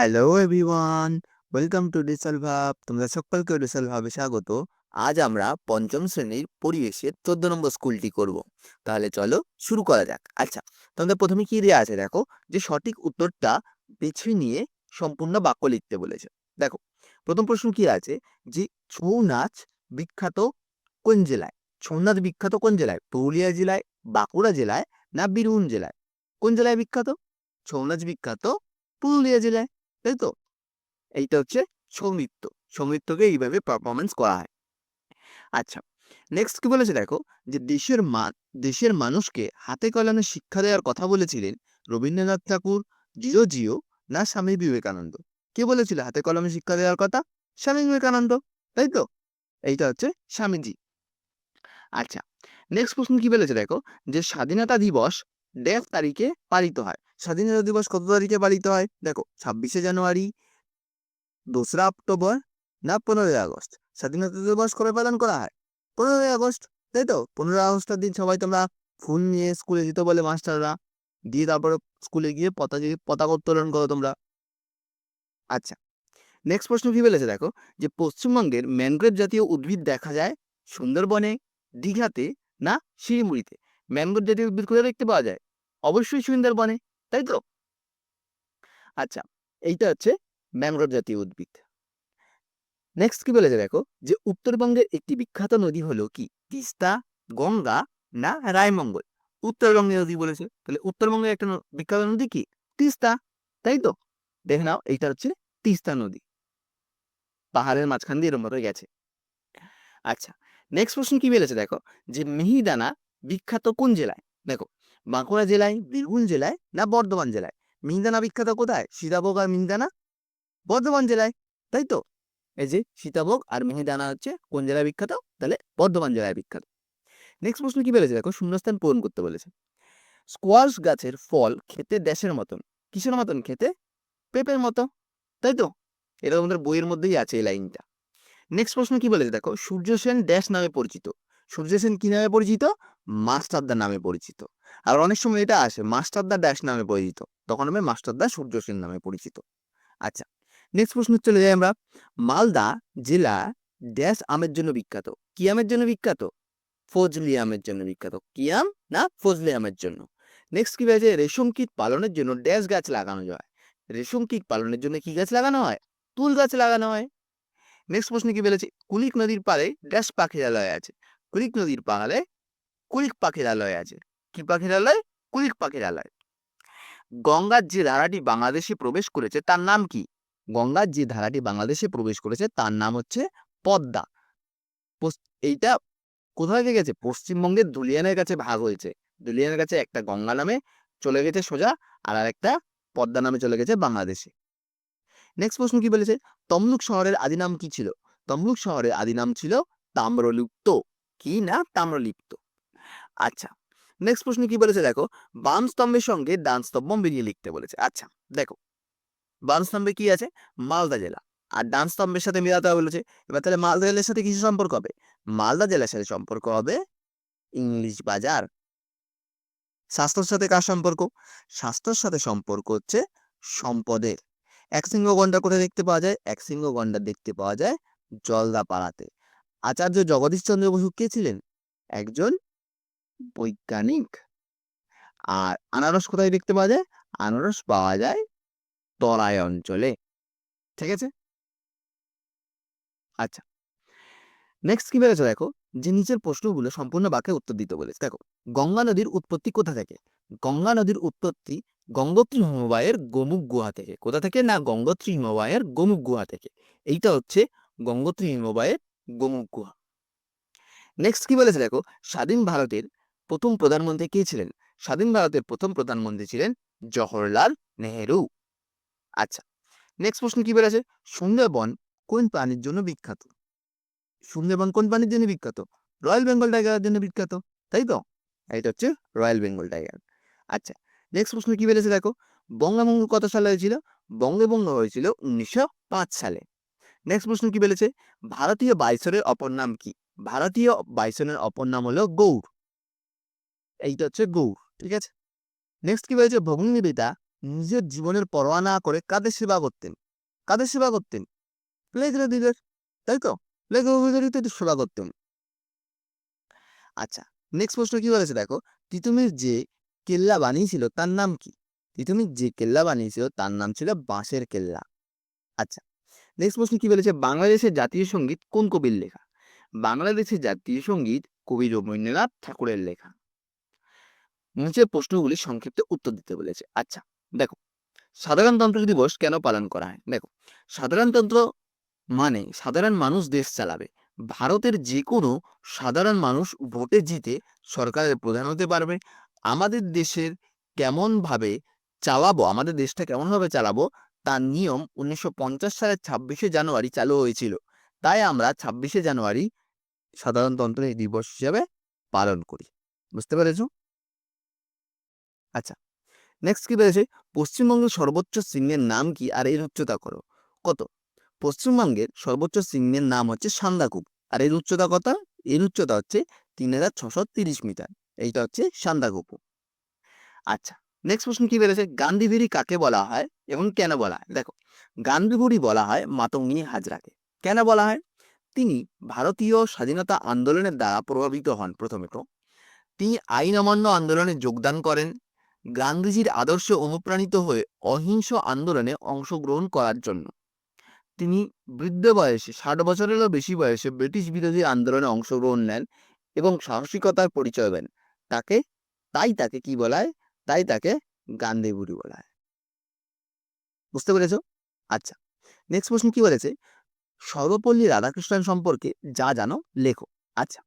Hello everyone, welcome to digital ভাব। তোমরা সকলকে ডিজিটাল ভাবে স্বাগত। আজ আমরা পঞ্চম শ্রেণির পরিবেশের চোদ্দ নম্বর স্কুলটি করব। তাহলে চলো শুরু করা যাক। আচ্ছা তোমাদের প্রথমে কি দেওয়া আছে দেখো? যে সঠিক উত্তরটা বেছে নিয়ে সম্পূর্ণ বাক্য লিখতে বলেছে। দেখো, প্রথম প্রশ্ন কি আছে? যে ছৌ নাচ বিখ্যাত কোন জেলায়? ছৌ নাচ বিখ্যাত কোন জেলায়? পুরুলিয়া জেলায়, বাঁকুড়া জেলায়, না বীরভূম জেলায়? কোন জেলায় বিখ্যাত? ছৌ নাচ বিখ্যাত পুরুলিয়া জেলায়। তাই তো? এইটা হচ্ছে সৌমিত্র সৌমিত্রকে এইভাবে পারফরমেন্স করা হয়। আচ্ছা নেক্সট কি বলেছে দেখো? যে দেশের মা, দেশের মানুষকে হাতে কলমে শিক্ষা দেওয়ার কথা বলেছিলেন রবীন্দ্রনাথ ঠাকুর, জিও জিও না স্বামী বিবেকানন্দ। কে বলেছিল হাতে কলমে শিক্ষা দেওয়ার কথা? স্বামী বিবেকানন্দ, তাই তো? এইটা হচ্ছে স্বামীজি। আচ্ছা নেক্সট প্রশ্ন কি বলেছে দেখো? যে স্বাধীনতা দিবস ড্যাশ তারিখে পালিত হয়। স্বাধীনতা দিবস কত তারিখে পালিত হয়? দেখো, ছাব্বিশে জানুয়ারি, দোসরা অক্টোবর না পনেরোই আগস্ট? স্বাধীনতা দিবস কবে পালন করা হয়? পনেরোই আগস্ট, তাই তো? পনেরোই আগস্টের দিন সবাই তোমরা ফুল নিয়ে স্কুলে যেতে বলে মাস্টাররা। দিয়ে তারপরে স্কুলে গিয়ে পতাকা পতাকা উত্তোলন করো তোমরা। আচ্ছা নেক্সট প্রশ্ন কি বলেছে দেখো? যে পশ্চিমবঙ্গের ম্যানগ্রোভ জাতীয় উদ্ভিদ দেখা যায় সুন্দরবনে, দীঘাতে না শিলিগুড়িতে? ম্যানগ্রোভ জাতীয় উদ্ভিদ কোথায় দেখতে পাওয়া যায়? অবশ্যই সুন্দরবনে, তাই তো? আচ্ছা এইটা হচ্ছে ম্যানগ্রোভ জাতীয় উদ্ভিদ। নেক্সট কি বলেছে দেখো? যে উত্তরবঙ্গের একটি বিখ্যাত নদী হলো কি? তিস্তা, গঙ্গা না রায়মঙ্গল? উত্তরবঙ্গের নদী বলেছে। তাহলে উত্তরবঙ্গের একটা বিখ্যাত নদী কি? তিস্তা, তাই তো? দেখে নাও, এইটা হচ্ছে তিস্তা নদী। পাহাড়ের মাঝখান দিয়ে এরম গেছে। আচ্ছা নেক্সট প্রশ্ন কি বলেছে দেখো? যে মিহিদানা বিখ্যাত কোন জেলায়? দেখো, বাঁকুড়া জেলায়, বীরভূম জেলায় না বর্ধমান জেলায়? মিহিদানা বিখ্যাত কোথায়? সীতাভোগ আর মিহিদানা? বর্ধমান জেলায়, তাই তো? এই যে সীতাভোগ আর মিহিদানা হচ্ছে কোন জেলায় বিখ্যাত? তাহলে বর্ধমান জেলায় বিখ্যাত। নেক্সট প্রশ্ন কি বলেছে? দেখো, শূন্যস্থান পূরণ করতে বলেছে। স্কোয়াশ গাছের ফল খেতে দেশের মতন, কিসের মতন খেতে? পেঁপের মতো, তাই তো? এটা তোমাদের বইয়ের মধ্যেই আছে এই লাইনটা। নেক্সট প্রশ্ন কি বলেছে? দেখো, সূর্য সেন ড্যাশ নামে পরিচিত। সূর্য সেন কি নামে পরিচিত? মাস্টারদা নামে পরিচিত। আর অনেক সময় এটা আসে মাস্টারদা ড্যাশ নামে পরিচিত। তখন হবে মাস্টারদা সূর্য সেন নামে পরিচিত। আচ্ছা নেক্সট প্রশ্ন চলে যাই আমরা। মালদা জেলা ড্যাশ আমের জন্য বিখ্যাত। কি আমের জন্য বিখ্যাত? ফজলি আমের জন্য বিখ্যাত। কি আম? না, ফজলি আমের জন্য। নেক্সট কি বলেছে রেশম কীট পালনের জন্য ড্যাশ গাছ লাগানো যায়। রেশম কীট পালনের জন্য কি গাছ লাগানো হয়? তুল গাছ লাগানো হয়। নেক্সট প্রশ্ন কি বলেছে? কুলিক নদীর পাড়ে ড্যাশ পাখিরালয় আছে। কুলিক নদীর পাহাড়ে কুলিক পাখিরালয় আছে। কি পাখিরালয় কুলিক পাখিরালয় গঙ্গার যে ধারাটি বাংলাদেশে প্রবেশ করেছে তার নাম কি? গঙ্গার যে ধারাটি বাংলাদেশে প্রবেশ করেছে তার নাম হচ্ছে পদ্মা। এইটা কোথায় থেকে গেছে পশ্চিমবঙ্গের দুলিয়ানের কাছে ভাগ হয়েছে। দুলিয়ানের কাছে একটা গঙ্গা নামে চলে গেছে সোজা, আর একটা পদ্মা নামে চলে গেছে বাংলাদেশে। নেক্সট প্রশ্ন কি বলেছে? তমলুক শহরের আদি নাম কি ছিল? তমলুক শহরের আদি নাম ছিল তাম্রলিপ্ত। কি না তাম্রলিপ্ত আচ্ছা নেক্সট প্রশ্ন কি বলেছে দেখো? বাম স্তম্ভের সঙ্গে ডান স্তম্ভ মিলিয়ে লিখতে বলেছে। আচ্ছা দেখো, বাম স্তম্ভে কি আছে? মালদা জেলা। আর ডান স্তম্ভের সাথে মিলাতে হবে বলেছে। এবার তাহলে মালদা জেলার সাথে কিছু সম্পর্ক হবে? মালদা জেলার সাথে সম্পর্ক হবে ইংলিশ বাজার। স্বাস্থ্যর সাথে কার সম্পর্ক? স্বাস্থ্যর সাথে সম্পর্ক হচ্ছে সম্পদের। একশৃঙ্গ গন্ডার কোথায় দেখতে পাওয়া যায়? একশৃঙ্গ গন্ডার দেখতে পাওয়া যায় জলদাপাড়াতে। আচার্য জগদীশ চন্দ্র বসু কে ছিলেন? একজন বৈজ্ঞানিক। আর আনারস কোথায় দেখতে পাওয়া যায়? আনারস পাওয়া যায় তরাই অঞ্চলে। ঠিক আছে? আচ্ছা। নেক্সট কি বলেছে দেখো? যে নিচের প্রশ্নগুলো সম্পূর্ণ বাক্যে উত্তর দিতে বলেছে। দেখো, গঙ্গা নদীর উৎপত্তি কোথা থেকে? গঙ্গা নদীর উৎপত্তি গঙ্গোত্রী হিমবাহের গোমুখ গুহা থেকে। কোথা থেকে? না, গঙ্গোত্রী হিমবাহের গোমুখ গুহা থেকে। এইটা হচ্ছে গঙ্গোত্রী হিমবাহের গোমুখ গুহা নেক্সট কি বলেছে দেখো? স্বাধীন ভারতের প্রথম প্রধানমন্ত্রী কে ছিলেন? স্বাধীন ভারতের প্রথম প্রধানমন্ত্রী ছিলেন জওহরলাল নেহেরু। আচ্ছা নেক্সট প্রশ্ন কি বলেছে? সুন্দরবন কোন প্রাণীর জন্য বিখ্যাত? সুন্দরবন কোন প্রাণীর জন্য বিখ্যাত? রয়্যাল বেঙ্গল টাইগারের জন্য বিখ্যাত, তাই তো? এটা হচ্ছে রয়্যাল বেঙ্গল টাইগার। আচ্ছা নেক্সট প্রশ্ন কি বলেছে দেখো? বঙ্গভঙ্গ কত সালে হয়েছিল? বঙ্গভঙ্গ হয়েছিল উনিশশো পাঁচ সালে। নেক্সট প্রশ্ন কি বলেছে? ভারতীয় বাইসনের অপর নাম কি? ভারতীয় বাইসনের অপর নাম হলো গৌড়। এইটা হচ্ছে গৌড়, ঠিক আছে? নেক্সট কি বলেছে? ভগ্নী নিবেদিতা নিজের জীবনের পরোয়া না করে কাদের সেবা করতেন? কাদের সেবা করতেন? প্লেগ তাই তো? প্লেগ রোগীদেরই তো সেবা করতেন। আচ্ছা নেক্সট প্রশ্ন কি বলেছে? দেখো, তিতুমির যে কেল্লা বানিয়েছিল তার নাম কি? তিতুমির যে কেল্লা বানিয়েছিল তার নাম ছিল বাঁশের কেল্লা। আচ্ছা নেক্সট প্রশ্ন কি বলেছে? বাংলাদেশের জাতীয় সংগীত কোন কবির লেখা? বাংলাদেশের জাতীয় সংগীত কবি রবীন্দ্রনাথ ঠাকুরের লেখা। নিচের প্রশ্নগুলি সংক্ষিপ্ত উত্তর দিতে বলেছে। আচ্ছা দেখো সাধারণতন্ত্র দিবস কেন পালন করা হয়? দেখো সাধারণতন্ত্র মানে সাধারণ মানুষ দেশ চালাবে। ভারতের যে কোনো সাধারণ মানুষ ভোটে জিতে সরকারের প্রধান হতে পারবে। আমাদের দেশের কেমনভাবে চালাবো, আমাদের দেশটা কেমনভাবে চালাবো তার নিয়ম উনিশশো পঞ্চাশ সালের ছাব্বিশে জানুয়ারি চালু হয়েছিল। তাই আমরা ছাব্বিশে জানুয়ারি সাধারণতন্ত্র এই দিবস হিসাবে পালন করি। বুঝতে পেরেছ? আচ্ছা নেক্সট কি বলেছে পশ্চিমবঙ্গের সর্বোচ্চ সিংহের নাম কি? আর এর উচ্চতা করো কত? পশ্চিমবঙ্গের সর্বোচ্চ সিংহের নাম হচ্ছে সান্দাকুপ। আর এর উচ্চতা কত? এর উচ্চতা হচ্ছে তিন হাজার ছশো তিরিশ মিটার। এইটা হচ্ছে সান্দাকুপু। আচ্ছা নেক্সট প্রশ্ন কি বলেছে গান্ধীবিড়ি কাকে বলা হয় এবং কেন বলা হয়? দেখো গান্ধীবুড়ি বলা হয় মাতঙ্গিনী হাজরাকে। কেন বলা হয়? তিনি ভারতীয় স্বাধীনতা আন্দোলনের দ্বারা প্রভাবিত হন প্রথমত তিনি আইন অমান্য আন্দোলনে যোগদান করেন। গান্ধীজির আদর্শে অনুপ্রাণিত হয়ে অহিংস আন্দোলনে অংশগ্রহণ করার জন্য। তিনি বৃদ্ধ বয়সে, ষাট বছরেরও বেশি বয়সে ব্রিটিশ বিরোধী আন্দোলনে অংশগ্রহণ নেন এবং সাহসিকতার পরিচয় দেন। তাকে, তাই তাকে কি বলা হয়? তাই তাকে গান্ধী বুড়ি বলা হয়। বুঝতে পেরেছ? আচ্ছা নেক্সট প্রশ্ন কি বলেছে? সর্বপল্লী রাধাকৃষ্ণন সম্পর্কে যা জানো লেখো। আচ্ছা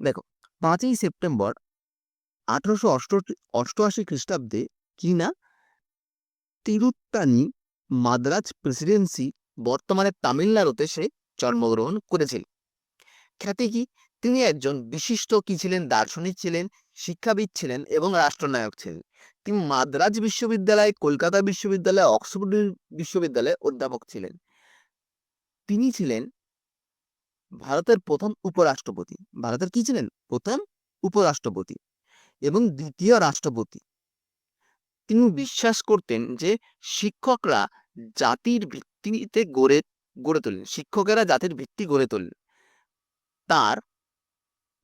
দেখো, পাঁচই সেপ্টেম্বর আঠারোশো অষ্টআশি খ্রিস্টাব্দে কিনা তিরুত্তানি মাদ্রাজ প্রেসিডেন্সি বর্তমানে তামিলনাড়ুতে সে জন্মগ্রহণ করেছিল। খ্যাতি কি? তিনি একজন বিশিষ্ট কি ছিলেন? দার্শনিক ছিলেন, শিক্ষাবিদ ছিলেন এবং রাষ্ট্রনায়ক ছিলেন। তিনি মাদ্রাজ বিশ্ববিদ্যালয়, কলকাতা বিশ্ববিদ্যালয়, অক্সফোর্ড বিশ্ববিদ্যালয়ে অধ্যাপক ছিলেন। তিনি ছিলেন ভারতের প্রথম উপরাষ্ট্রপতি। ভারতের কি ছিলেন? প্রথম উপরাষ্ট্রপতি এবং দ্বিতীয় রাষ্ট্রপতি। তিনি বিশ্বাস করতেন যে শিক্ষকরা জাতির ভিত্তিতে গড়ে গড়ে তোলেন। শিক্ষকেরা জাতির ভিত্তি গড়ে তোলেন। তার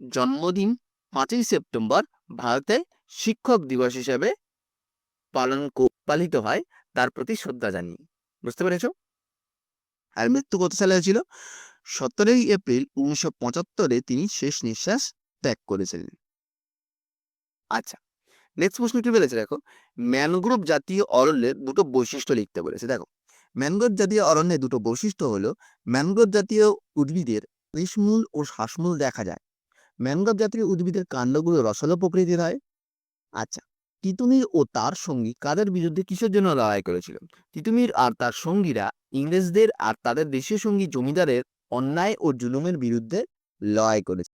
জন্মদিন পাঁচই সেপ্টেম্বর ভারতে শিক্ষক দিবস হিসেবে পালন পালিত হয়, তার প্রতি শ্রদ্ধা জানিয়ে। বুঝতে পেরেছ? আর মৃত্যু কত সালে হয়েছিল? সতেরোই এপ্রিল উনিশশো পঁচাত্তরে তিনি শেষ নিঃশ্বাস ত্যাগ করেছিলেন। আচ্ছা নেক্সট প্রশ্ন কি বলেছে দেখো। ম্যানগ্রোভ জাতীয় অরণ্যের দুটো বৈশিষ্ট্য লিখতে বলেছে, দেখো। ম্যানগ্রোভ জাতীয় অরণ্যের দুটো বৈশিষ্ট্য হলো, ম্যানগ্রোভ জাতীয় উদ্ভিদের ত্রিশমূল ও শ্বাসমূল দেখা যায়। ম্যানগ্রোভ জাতীয় উদ্ভিদের কাণ্ডগুলো রসালো প্রকৃতির হয়। আচ্ছা তিতুমির ও তার সঙ্গী কাদের বিরুদ্ধে কিসের জন্য লড়াই করেছিল? তিতুমির আর তার সঙ্গীরা ইংরেজদের আর তাদের দেশীয় সঙ্গী জমিদারের অন্যায় ও জুলুমের বিরুদ্ধে লড়াই করেছে।